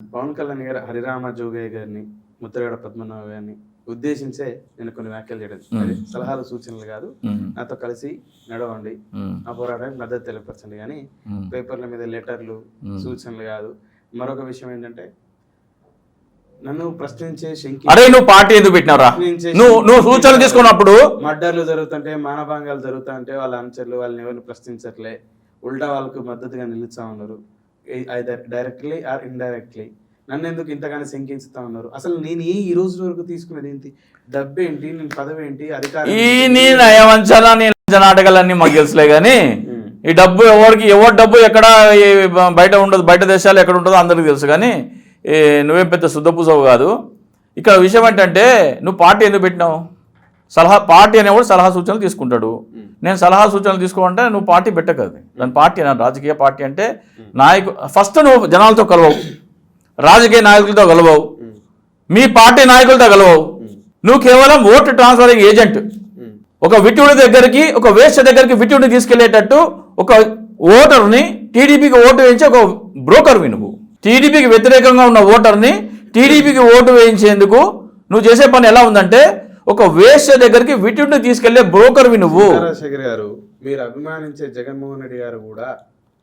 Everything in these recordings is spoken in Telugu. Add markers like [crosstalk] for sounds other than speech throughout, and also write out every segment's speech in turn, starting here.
పవన్ కళ్యాణ్ గారు హరిరామ జోగయ్య గారిని ముద్రగడ పద్మనాభ గారిని ఉద్దేశించే నేను కొన్ని వ్యాఖ్యలు చేయడం సలహాలు సూచనలు కాదు. నాతో కలిసి నడవండి. ఆ పోరాటానికి మద్దతు తెలియపరచండి. కానీ పేపర్ల మీద లెటర్లు. సూచనలు కాదు. మరొక విషయం ఏంటంటే నన్ను ప్రశ్నించే శంకి అరే నువ్వు పార్టీ ఎందుకు పెట్టినావురా? నువ్వు నువ్వు సూచనలు తీసుకున్నప్పుడు? మర్డర్లు జరుగుతుంటే మానభంగాలు జరుగుతుంటే వాళ్ళ అనుచరులు వాళ్ళని ఎవరిని ప్రశ్నించట్లే. ఉల్టా వాళ్ళకు మద్దతుగా నిలుస్తా ఉన్నారు. డైరెక్ట్లీ ఆర్ ఇండైరెక్ట్లీ నన్ను ఎందుకు ఇంతగానో శంకించుతా ఉన్నారు? అసలు నేను ఈ ఈ రోజు వరకు తీసుకున్నది ఏంటి? డబ్బేంటి నేను పదవి ఏంటి? అధికారం ఈ? నీ నయవంచన నీ నాటకాలన్నీ మాకు తెలుసులే కానీ. ఈ డబ్బు ఎవరికి ఎవరి డబ్బు ఎక్కడ బయట ఉండదు బయట దేశాలు ఎక్కడ ఉంటుందో అందరికీ తెలుసు కానీ నువ్వేం పెద్ద శుద్ధపూసవు కాదు. ఇక్కడ విషయం ఏంటంటే నువ్వు పార్టీ ఎందుకు పెట్టినావు? సలహా పార్టీ అనేవాడు సలహా సూచనలు తీసుకుంటాడు. నేను సలహా సూచనలు తీసుకోమంటే నువ్వు పార్టీ పెట్టకదు దాని పార్టీ అన్నాను రాజకీయ పార్టీ అంటే నాయకు ఫస్ట్ నువ్వు జనాలతో కలవవు. రాజకీయ నాయకులతో కలవవు. మీ పార్టీ నాయకులతో కలవవు. నువ్వు కేవలం ఓటు ట్రాన్స్ఫరింగ్ ఏజెంట్. ఒక విటుడి దగ్గరికి ఒక వేస్ట్ దగ్గరికి విటుడిని తీసుకెళ్ళేటట్టు ఒక ఓటర్ని టీడీపీకి ఓటు వేయించి ఒక బ్రోకర్వి నువ్వు. టీడీపీకి వ్యతిరేకంగా ఉన్న ఓటర్ని టీడీపీకి ఓటు వేయించేందుకు నువ్వు చేసే పని ఎలా ఉందంటే ఒక వేస్ట్ దగ్గరికి విటుడిని తీసుకెళ్ళే బ్రోకర్వి నువ్వు. రాజశేఖర్ గారు మీరు అభిమానించే జగన్మోహన్ రెడ్డి గారు కూడా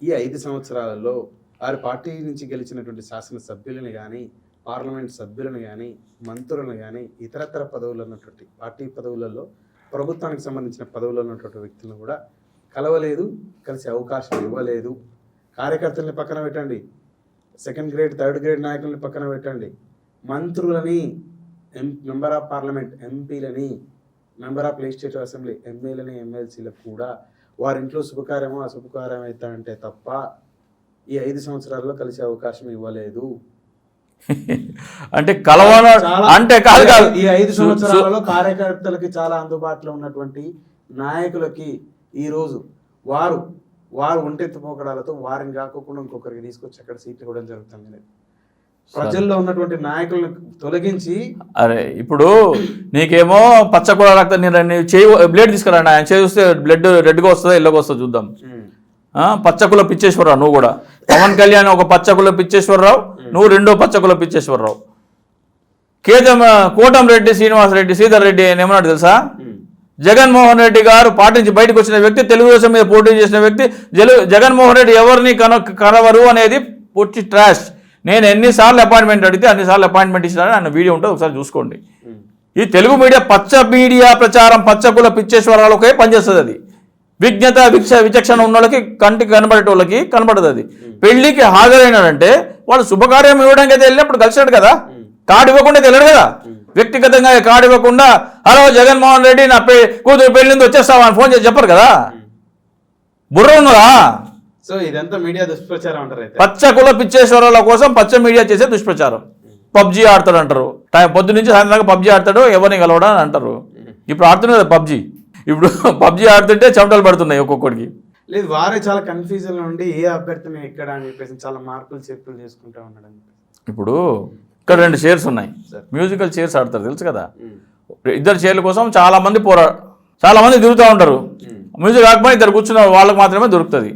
ఈ ఐదు సంవత్సరాలలో వారి పార్టీ నుంచి గెలిచినటువంటి శాసన సభ్యులను కానీ పార్లమెంట్ సభ్యులను కానీ మంత్రులను కానీ ఇతరతర పదవులు ఉన్నటువంటి పార్టీ పదవులలో ప్రభుత్వానికి సంబంధించిన పదవులు ఉన్నటువంటి వ్యక్తులను కూడా కలవలేదు కలిసే అవకాశం ఇవ్వలేదు. కార్యకర్తల్ని పక్కన పెట్టండి. సెకండ్ గ్రేడ్ థర్డ్ గ్రేడ్ నాయకుల్ని పక్కన పెట్టండి. మంత్రులని ఎం మెంబర్ ఆఫ్ పార్లమెంట్ ఎంపీలని మెంబర్ ఆఫ్ లెజిస్లేటివ్ అసెంబ్లీ ఎమ్మెల్యేలని ఎమ్మెల్సీలకు కూడా వారి ఇంట్లో శుభకార్యమో అశుభకార్యం అవుతాయంటే తప్ప ఈ ఐదు సంవత్సరాల్లో కలిసే అవకాశం ఇవ్వలేదు. [laughs] అంటే కలవన చాలా- అంటే కాదు కాదు. ఈ ఐదు సంవత్సరాలలో కార్యకర్తలకి చాలా అందుబాటులో ఉన్నటువంటి నాయకులకి ఈ రోజు వారు వారు ఒంటెత్తు పోకడాలతో వారిని కాకోకుండా ఇంకొకరికి తీసుకొచ్చి అక్కడ సీట్లు ఇవ్వడం జరుగుతుంది. ప్రజల్లో ఉన్నటువంటి నాయకులను తొలగించి అరే ఇప్పుడు నీకేమో పచ్చ కూడా రక్తం నేను చేయి బ్లేడ్ తీసుకురాండి ఆయన. చేయి చూస్తే బ్లడ్ రెడ్గా వస్తుందా ఎల్లోకి వస్తుందా చూద్దాం. ఆ, పచ్చకుల పిచ్చేశ్వరరావు నువ్వు కూడా. పవన్ కళ్యాణ్ ఒక పచ్చకుల పిచ్చేశ్వరరావు నువ్వు రెండో పచ్చకుల పిచ్చేశ్వరరావు. కేతం కోటం రెడ్డి శ్రీనివాస్ రెడ్డి శ్రీధర్ రెడ్డి ఆయన ఏమన్నాడు తెలుసా? జగన్మోహన్ రెడ్డి గారు పాటించి బయటకు వచ్చిన వ్యక్తి తెలుగుదేశం మీద పోటీ చేసిన వ్యక్తి జలు జగన్మోహన్ రెడ్డి ఎవరిని కన కనవరు అనేది పూర్తి ట్రాష్ నేను ఎన్నిసార్లు అపాయింట్మెంట్ అడిగితే అన్నిసార్లు అపాయింట్మెంట్ ఇచ్చినారని ఆయన వీడియో ఉంటుంది ఒకసారి చూసుకోండి. ఈ తెలుగు మీడియా పచ్చ మీడియా ప్రచారం పచ్చకుల పిచ్చేశ్వరాలకే పనిచేస్తుంది అది. విజ్ఞత విక్ష విచక్షణ ఉన్న వాళ్ళకి కంటికి కనబడేటోళ్ళకి కనబడదు అది. పెళ్ళికి హాజరైనాడంటే వాళ్ళు శుభకార్యం ఇవ్వడానికి అయితే వెళ్ళినప్పుడు కలిసాడు కదా? కార్డు ఇవ్వకుండా తెలియదు కదా? వ్యక్తిగతంగా కార్డు ఇవ్వకుండా హలో జగన్మోహన్ రెడ్డి నా పె కూతురు పెళ్ళింది వచ్చేస్తావా? అని ఫోన్ చేసి చెప్పరు కదా? బుర్ర ఉన్నదా? సో ఇదంతా మీడియా దుష్ప్రచారం అంటారు పచ్చ కుల పిచ్చేశ్వరాల కోసం పచ్చ మీడియా చేసే దుష్ప్రచారం. పబ్జీ ఆడతాడు అంటారు టైం పొద్దు నుంచి సాయంత్రం పబ్జీ ఆడతాడు ఎవరిని కలవడా అని అంటారు. ఇప్పుడు ఆడుతున్నారు కదా పబ్జీ. ఇప్పుడు [laughs] పబ్జీ ఆడుతుంటే చెమటలు పడుతున్నాయి ఒక్కొక్కడికి. లేదు వారే చాలా కన్ఫ్యూజన్ ఉండి ఏ అభ్యర్థిని ఎక్కడ అని చెప్పేసి చాలా మార్పులు చేర్పులు చేసుకుంటా ఉన్నాడు. ఇప్పుడు ఇక్కడ రెండు చైర్స్ ఉన్నాయి. మ్యూజికల్ చైర్స్ ఆడతారు తెలుసు కదా. ఇద్దరు చైర్ల కోసం చాలా మంది పోరా చాలా మంది తిరుగుతూ ఉంటారు. మ్యూజిక్ కాకపోతే ఇద్దరు కూర్చున్న వాళ్ళకి మాత్రమే దొరుకుతుంది.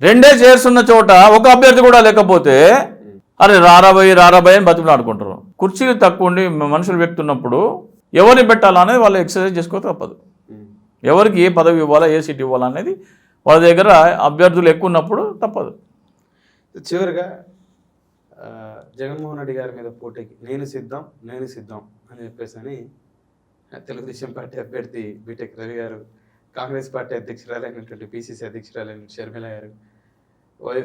రెండే చైర్స్ ఉన్న చోట ఒక అభ్యర్థి కూడా లేకపోతే అరే రారాబాయి రారాబాయి అని బతుకులు ఆడుకుంటారు. కుర్చీలు తక్కువ ఉండి మనుషులు వ్యక్తున్నప్పుడు ఎవరిని పెట్టాలా అనేది వాళ్ళు ఎక్సర్సైజ్ చేసుకో తప్పదు. ఎవరికి ఏ పదవి ఇవ్వాలా ఏ సీట్ ఇవ్వాలా అనేది వాళ్ళ దగ్గర అభ్యర్థులు ఎక్కువ ఉన్నప్పుడు తప్పదు. చివరిగా జగన్మోహన్ రెడ్డి గారి మీద పోటీకి నేను సిద్ధం నేను సిద్ధం అని చెప్పేసి అని తెలుగుదేశం పార్టీ అభ్యర్థి బీటెక్ రవి గారు కాంగ్రెస్ పార్టీ అధ్యక్షురాలైనటువంటి పిసిసి అధ్యక్షురాలైన షర్మిల గారు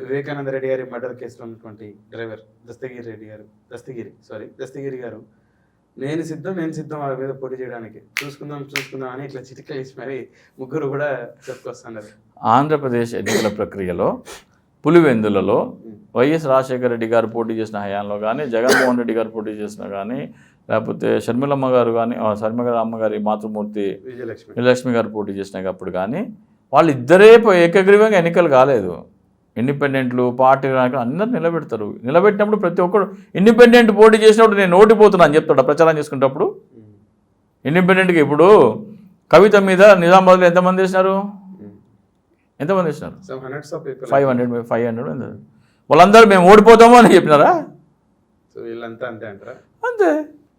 వివేకానంద రెడ్డి గారి మర్డర్ కేసులో ఉన్నటువంటి డ్రైవర్ దస్తగిరి రెడ్డి గారు దస్తగిరి సారీ దస్తగిరి గారు నేను సిద్ధం నేను సిద్ధం వాళ్ళ మీద పోటీ చేయడానికి చూసుకుందాం చూసుకుందాం అని ఇట్లా చిటికలు వేసి మరి ముగ్గురు కూడా చెప్పుకొస్తున్నారు. ఆంధ్రప్రదేశ్ ఎన్నికల ప్రక్రియలో పులివెందులలో వైఎస్ రాజశేఖర రెడ్డి గారు పోటీ చేసిన హయాంలో కానీ జగన్మోహన్ రెడ్డి గారు పోటీ చేసిన కానీ లేకపోతే షర్మిలమ్మ గారు కానీ షర్మిల అమ్మగారి మాతృమూర్తి విజయలక్ష్మి. విజయలక్ష్మి గారు పోటీ చేసినప్పుడు కానీ వాళ్ళు ఇద్దరే ఏకగ్రీవంగా ఎన్నికలు కాలేదు. ఇండిపెండెంట్లు పార్టీ నాయకులు అందరు నిలబెడతారు. నిలబెట్టినప్పుడు ప్రతి ఒక్కరు ఇండిపెండెంట్ పోటీ చేసినప్పుడు నేను ఓడిపోతున్నా అని చెప్తాడు ప్రచారం చేసుకునేటప్పుడు. ఉమ్. ఇండిపెండెంట్గా ఇప్పుడు కవిత మీద నిజామాబాద్లో ఎంతమంది వేసినారు. ఎంతమంది వేసినారు. ఫైవ్ హండ్రెడ్ ఫైవ్ హండ్రెడ్ వాళ్ళందరూ మేము ఓడిపోతాము అని చెప్పినారా? వీళ్ళంతా అంతే అంటారా? అంతే.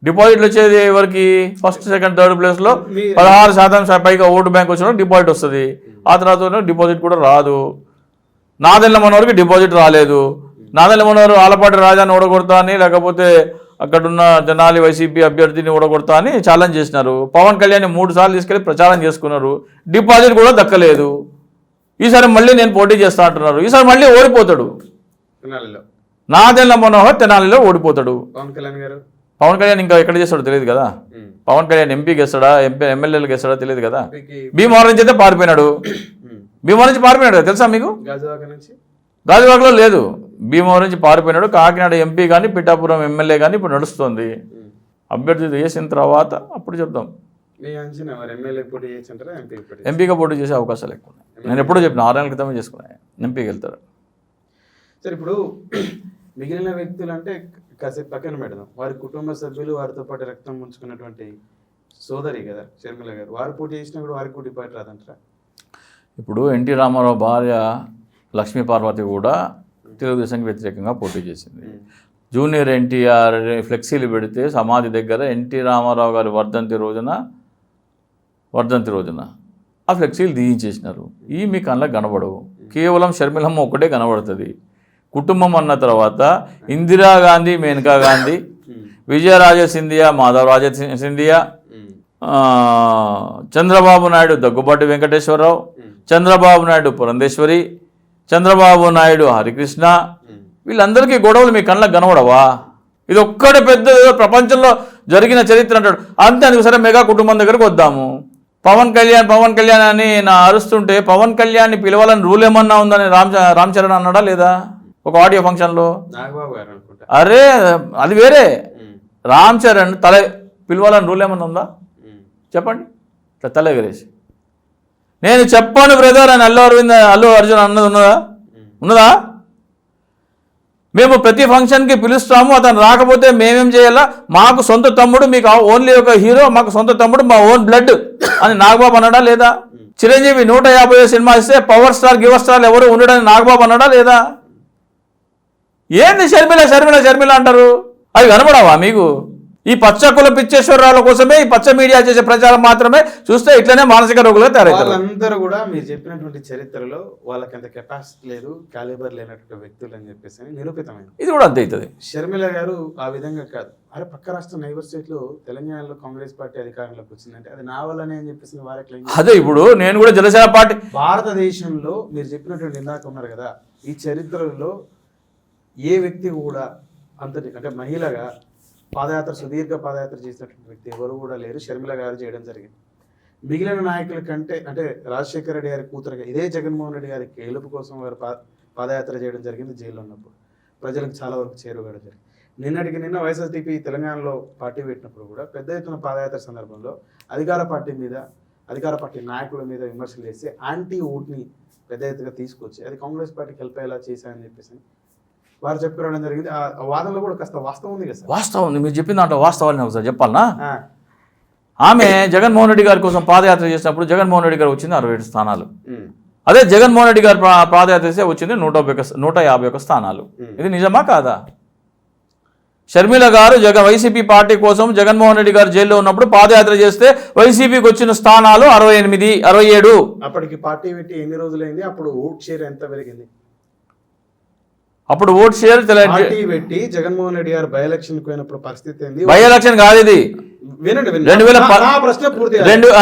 డిపాజిట్లు వచ్చేది ఎవరికి? ఫస్ట్ సెకండ్ థర్డ్ ప్లేస్లో పదహారు శాతం పైగా ఓటు బ్యాంక్ వచ్చిన డిపాజిట్ వస్తుంది. ఆ తర్వాత డిపాజిట్ కూడా రాదు. నాదెల్ల మనవరికి డిపాజిట్ రాలేదు. నాదెల్ల మనవరు ఆలపాటి రాజాని ఓడగొడతా అని లేకపోతే అక్కడున్న జనాలి వైసీపీ అభ్యర్థిని ఓడగొడతా అని ఛాలెంజ్ చేసినారు. పవన్ కళ్యాణ్ మూడు సార్లు తీసుకెళ్ళి ప్రచారం చేసుకున్నారు. డిపాజిట్ కూడా దక్కలేదు. ఈసారి మళ్ళీ నేను పోటీ చేస్తా అంటున్నారు. ఈసారి మళ్ళీ ఓడిపోతాడు. నాదెల్ల మనోహర్ తెనాలిలో ఓడిపోతాడు. పవన్ కళ్యాణ్ గారు? పవన్ కళ్యాణ్ ఇంకా ఎక్కడ చేస్తాడో తెలియదు కదా. పవన్ కళ్యాణ్ ఎంపీకి వేస్తాడా ఎంపీ ఎమ్మెల్యేలకు వేస్తాడా తెలియదు కదా? భీమవరం నుంచి అయితే పారిపోయినాడు. భీమవరం నుంచి పారిపోయినాడు కదా తెలుసా మీకు? గాజువాకలో లేదు. భీమవరం నుంచి పారిపోయినాడు. కాకినాడ ఎంపీ కానీ పిఠాపురం ఎమ్మెల్యే కానీ ఇప్పుడు నడుస్తుంది. అభ్యర్థి వేసిన తర్వాత అప్పుడు చెప్దాం. ఎంపీ పోటీ ఎంపీగా పోటీ చేసే అవకాశాలు ఎక్కువ నేను ఎప్పుడూ చెప్పిన ఆరు నెలల క్రితమే చేసుకున్నాను ఎంపీకి వెళ్తారు సరే ఇప్పుడు మిగిలిన వ్యక్తులు అంటే కాసేపు పక్కన పెడదాం. వారి కుటుంబ సభ్యులు వారితో పాటు రక్తం ముంచుకున్నటువంటి సోదరి కదా షర్మిల గారు. వారు పోటీ చేసినా కూడా వారికి కూడా పాటు రాదంటారా? ఇప్పుడు ఎన్టీ రామారావు భార్య లక్ష్మీ పార్వతి కూడా తెలుగుదేశానికి వ్యతిరేకంగా పోటీ చేసింది. జూనియర్ ఎన్టీఆర్ ఫ్లెక్సీలు పెడితే సమాధి దగ్గర ఎన్టీ రామారావు గారి వర్ధంతి రోజున వర్ధంతి రోజున ఆ ఫ్లెక్సీలు తీయించేసినారు. ఈ మీ కళ్ళకి కనబడవు. కేవలం షర్మిలమ్మ ఒక్కటే కనబడుతుంది. కుటుంబం అన్న తర్వాత ఇందిరాగాంధీ మేనకా గాంధీ విజయరాజ సింధియా మాధవరాజ సింధియా చంద్రబాబు నాయుడు దగ్గుబాటి వెంకటేశ్వరరావు చంద్రబాబు నాయుడు పురంధేశ్వరి చంద్రబాబు నాయుడు హరికృష్ణ వీళ్ళందరికీ గొడవలు మీ కళ్ళకు కనబడవా? ఇది ఒక్కడే పెద్ద ప్రపంచంలో జరిగిన చరిత్ర అంటాడు. అంతే అందుకు సరే మెగా కుటుంబం దగ్గరకు వద్దాము. పవన్ కళ్యాణ్ పవన్ కళ్యాణ్ అని నా అరుస్తుంటే పవన్ కళ్యాణ్ని పిలవాలని రూల్ ఏమన్నా ఉందని రామ్ చ- రామ్ చరణ్ అన్నాడా లేదా? ఒక ఆడియో ఫంక్షన్లో అరే అది వేరే. రామ్ చరణ్ తల పిలవాలని రూల్ ఏమన్నా ఉందా. చెప్పండి. ఇట్లా తల ఎగరేసి. నేను చెప్పాను బ్రదర్ అని అల్లు అరవింద్ అల్లు అర్జున్ అన్నది ఉన్నదా. ఉన్నదా? మేము ప్రతి ఫంక్షన్కి పిలుస్తాము అతను రాకపోతే మేమేం చేయాలా? మాకు సొంత తమ్ముడు మీకు ఓన్లీ ఒక హీరో మాకు సొంత తమ్ముడు మా ఓన్ బ్లడ్ అని నాగబాబు అన్నాడా లేదా? చిరంజీవి నూట యాభై సినిమా ఇస్తే పవర్ స్టార్ గివర్ స్టార్ ఎవరు ఉండడని నాగబాబు అన్నాడా లేదా? ఏంది షర్మిల షర్మిల షర్మిల అంటారు? అవి కనబడవా మీకు? ఈ పచ్చ కుల పిచ్చేశ్వరరావుల కోసమే ఈ పచ్చ మీడియా చేసే ప్రచారం మాత్రమే చూస్తే ఇట్లనే మానసిక రోగులుగా తయారవుతారు. వాళ్ళందరూ కూడా మీరు చెప్పినటువంటి చరిత్రలో వాళ్ళకి అంత కెపాసిటీ లేదు కాలిబర్ లేనటువంటి వ్యక్తులు అని చెప్పేసి నిరూపితమైంది. ఇది కూడా అంతే అవుతుంది. షర్మిల గారు ఆ విధంగా కాదు. అరే పక్క రాష్ట్రం నైబర్ స్టేట్లో తెలంగాణలో కాంగ్రెస్ పార్టీ అధికారంలోకి వచ్చిందంటే అది నా వల్లనే అని చెప్పేసి వారే క్లెయిమ్ అదే ఇప్పుడు నేను కూడా జనసేన పార్టీ భారతదేశంలో మీరు చెప్పినటువంటి ఇందాక ఉన్నారు కదా ఈ చరిత్రలో ఏ వ్యక్తి కూడా అంతటి అంటే మహిళగా పాదయాత్ర సుదీర్ఘ పాదయాత్ర చేసినటువంటి వ్యక్తి ఎవరు కూడా లేరు. షర్మిల గారు చేయడం జరిగింది. మిగిలిన నాయకుల కంటే అంటే రాజశేఖర రెడ్డి గారి కూతురుగా ఇదే జగన్మోహన్ రెడ్డి గారి గెలుపు కోసం వారు పా పాదయాత్ర చేయడం జరిగింది జైల్లో ఉన్నప్పుడు. ప్రజలకు చాలా వరకు చేరువడం జరిగింది నిన్నటికి నిన్న వైఎస్ఆర్టీపీ తెలంగాణలో పార్టీ పెట్టినప్పుడు కూడా పెద్ద ఎత్తున పాదయాత్ర సందర్భంలో అధికార పార్టీ మీద అధికార పార్టీ నాయకుల మీద విమర్శలు చేసి యాంటీ ఓట్ని పెద్ద ఎత్తుగా తీసుకొచ్చి అది కాంగ్రెస్ పార్టీకి హెల్ప్ అయ్యేలా చేశారని చెప్పేసి వారు చెప్పుకోవడం జరిగింది? ఆ వాదనలో కూడా కాస్త వాస్తవం ఉంది కదా వాస్తవం ఉంది. మీరు చెప్పిన దాంట్లో వాస్తవాన్ని ఒకసారి చెప్పాలనా? ఆమె జగన్మోహన్ రెడ్డి గారి కోసం పాదయాత్ర చేసినప్పుడు జగన్మోహన్ రెడ్డి గారు వచ్చింది అరవై ఏడు స్థానాలు. అదే జగన్మోహన్ రెడ్డి గారు పాదయాత్ర చేస్తే వచ్చింది నూట ఒక నూట యాభై ఒక స్థానాలు. ఇది నిజమా కాదా? షర్మిల గారు జగన్ వైసీపీ పార్టీ కోసం జగన్మోహన్ రెడ్డి గారు జైల్లో ఉన్నప్పుడు పాదయాత్ర చేస్తే వైసీపీకి వచ్చిన స్థానాలు అరవై ఎనిమిది అరవై ఏడు. అప్పటికి పార్టీ పెట్టి ఎన్ని రోజులైంది? అప్పుడు ఓట్ షేర్ ఎంత పెరిగింది? అప్పుడు ఓట్ షేర్ పెట్టి జగన్మోహన్ రెడ్డి గారు బై ఎలక్షన్ పోయినప్పుడు పరిస్థితి ఏంది బై ఎలక్షన్ కాదు ఇది వినండి. రెండు వేల ప్రశ్న పూర్తి. రెండు-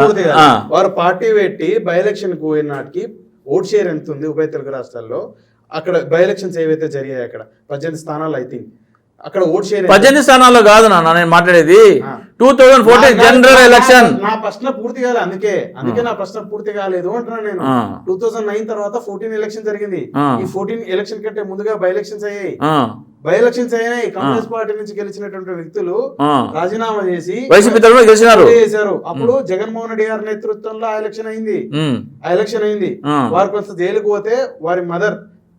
పూర్తి. వారు పార్టీ పెట్టి బై ఎలక్షన్ పోయిన నాటికి ఓట్ షేర్ ఎంత ఉంది ఉభయ తెలుగు రాష్ట్రాల్లో అక్కడ బై ఎలక్షన్స్ ఏవైతే జరిగాయి అక్కడ పద్దెనిమిది స్థానాలు ఐ థింక్ అక్కడ ఓట్ షేర్? పద్దెనిమిది స్థానాల్లో కాదు నాన్న నేను మాట్లాడేది. Two thousand fourteen general election నా ప్రశ్న పూర్తి కాలేదు అందుకే. అందుకే నా ప్రశ్న పూర్తి కాలేదు అంటున్నాను నేను. టూ థౌసండ్ నైన్ తర్వాత ఫోర్టీన్ ఎలక్షన్ జరిగింది. ఈ ఫోర్టీన్ ఎలక్షన్ కంటే ముందుగా బై ఎలక్షన్స్ అయ్యాయి. బై ఎలక్షన్స్ అయినాయి. కాంగ్రెస్ పార్టీ నుంచి గెలిచినటువంటి వ్యక్తులు. రాజీనామా చేసి వైసీపీ తరఫున గెలిచినారు. చేశారు. అప్పుడు జగన్మోహన్ రెడ్డి గారి నేతృత్వంలో ఆ ఎలక్షన్ అయింది. ఆ ఎలక్షన్ అయింది. వారు కొంత జైలుకు పోతే వారి మదర్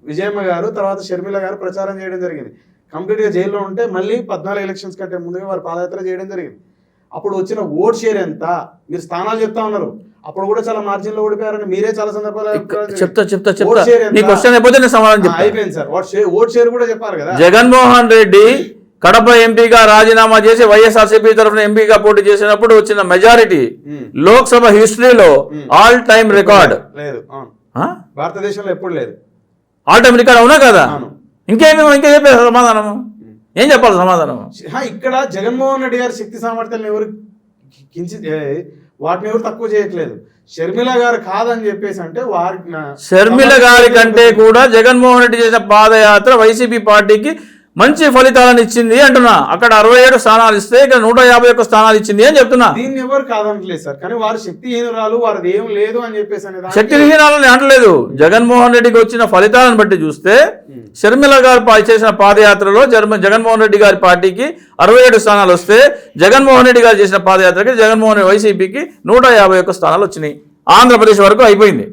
విజయమ్మ గారు తర్వాత షర్మిల గారు ప్రచారం చేయడం జరిగింది. కంప్లీట్గా జైల్లో ఉంటే మళ్ళీ పద్నాలుగు ఎలక్షన్స్ కంటే ముందుగా వారు పాదయాత్ర చేయడం జరిగింది. అప్పుడు వచ్చిన ఓట్ షేర్ ఎంత? మీరు స్థానాలు చెప్తా ఉన్నారు. అప్పుడు కూడా చాలా మార్జిన్లో ఓడిపోయారని మీరే చాలా సందర్భాలు చెప్తా చెప్తా? నీ క్వశ్చన్ అయిపోతే నేను సమాధానం అయిపోయింది సార్. ఓట్ షేర్ కూడా చెప్పారు కదా. జగన్మోహన్ రెడ్డి కడప ఎంపీగా రాజీనామా చేసి వైఎస్ఆర్సీపీ తరఫున ఎంపీగా పోటీ చేసినప్పుడు వచ్చిన మెజారిటీ. లోక్సభ హిస్టరీలో ఆల్ టైమ్ రికార్డ్. లేదు. భారతదేశంలో ఎప్పుడు లేదు. ఆల్ టైమ్ రికార్డ్ అవునా కదా? అవును. ఇంకేమి ఇంకా చెప్పే సమాధానము? ఏం చెప్పాలి సమాధానం ఇక్కడ జగన్మోహన్ రెడ్డి గారి శక్తి సామర్థ్యాలను ఎవరు కించి వాటిని ఎవరు తక్కువ చేయట్లేదు. షర్మిల గారు కాదని చెప్పేసి అంటే వారి షర్మిల గారి కంటే కూడా జగన్మోహన్ రెడ్డి చేసిన పాదయాత్ర వైసీపీ పార్టీకి మంచి ఫలితాలను ఇచ్చింది అంటున్నా. అక్కడ అరవై ఏడు స్థానాలు ఇస్తే ఇక్కడ నూట యాభై ఒక్క స్థానాలు ఇచ్చింది అని చెప్తున్నా. దీన్ని ఎవరు కాదనట్లేదు సార్. కానీ వారు శక్తిహీనురాలు వారిది ఏం లేదు అని చెప్పేసి అనే దానికి- శక్తి విహీనాలని అనట్లేదు. జగన్మోహన్ రెడ్డికి వచ్చిన ఫలితాలను బట్టి చూస్తే షర్మిల గారు చేసిన పాదయాత్రలో జగన్మోహన్ రెడ్డి గారి పార్టీకి అరవై ఏడు స్థానాలు వస్తే జగన్మోహన్ రెడ్డి గారు చేసిన పాదయాత్రకి జగన్మోహన్ రెడ్డి వైసీపీకి నూట యాభై ఒక్క స్థానాలు వచ్చినాయి. ఆంధ్రప్రదేశ్ వరకు అయిపోయింది.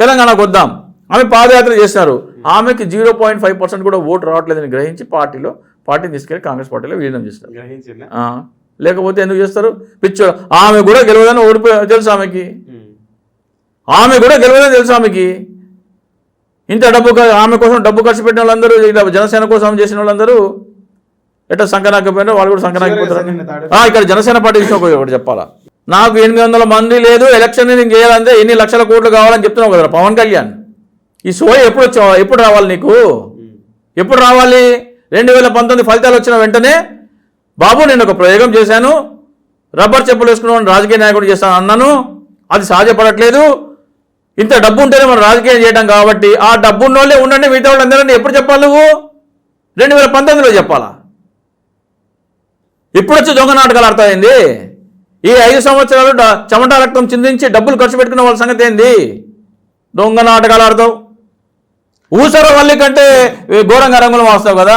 తెలంగాణకు వద్దాం. ఆమె పాదయాత్ర చేశారు. ఆమెకి జీరో పాయింట్ ఫైవ్ పర్సెంట్ కూడా ఓటు రావట్లేదని గ్రహించి పార్టీలో పార్టీని తీసుకెళ్ళి కాంగ్రెస్ పార్టీలో విలీనం చేస్తారు. లేకపోతే ఎందుకు చేస్తారు? పిచ్చో ఆమె కూడా గెలవదని ఓడిపోయి తెలుసు ఆమెకి. ఆమె కూడా గెలవదని తెలుసు ఆమెకి? ఇంత డబ్బు ఆమె కోసం డబ్బు ఖర్చు పెట్టిన వాళ్ళందరూ ఇలా జనసేన కోసం చేసిన వాళ్ళందరూ ఎట్లా సంకనాకపోయినా వాళ్ళు కూడా సంకనాకపోతారు ఇక్కడ జనసేన పార్టీ విషయం ఒకటి ఒకటి చెప్పాలా? నాకు ఎనిమిది వందల మంది లేదు ఎలక్షన్ నేను చేయాలంటే ఎన్ని లక్షల కోట్లు కావాలని చెప్తున్నావు కదా పవన్ కళ్యాణ్. ఈ సోయ ఎప్పుడు ఎప్పుడు రావాలి నీకు? ఎప్పుడు రావాలి? రెండు వేల పంతొమ్మిది ఫలితాలు వచ్చిన వెంటనే బాబు నేను ఒక ప్రయోగం చేశాను. రబ్బర్ చెప్పులు వేసుకున్న రాజకీయ నాయకుడు చేస్తాను అన్నాను. అది సాధ్యపడట్లేదు. ఇంత డబ్బు ఉంటేనే మనం రాజకీయం చేయడం కాబట్టి ఆ డబ్బు ఉన్నోళ్ళే ఉండండి మిగతా వాళ్ళందరినీ ఎప్పుడు చెప్పాలి నువ్వు? రెండు వేల పంతొమ్మిదిలో చెప్పాలా? ఇప్పుడు వచ్చి దొంగ నాటకాలు ఆడతాయింది ఈ ఐదు సంవత్సరాలు డ- చెమట రక్తం చిందించి డబ్బులు ఖర్చు పెట్టుకున్న వాళ్ళ సంగతి ఏంది? దొంగ నాటకాలు ఆడతావు. ఊసర వల్లి కంటే ఘోరంగా రంగులు మాస్తావు కదా?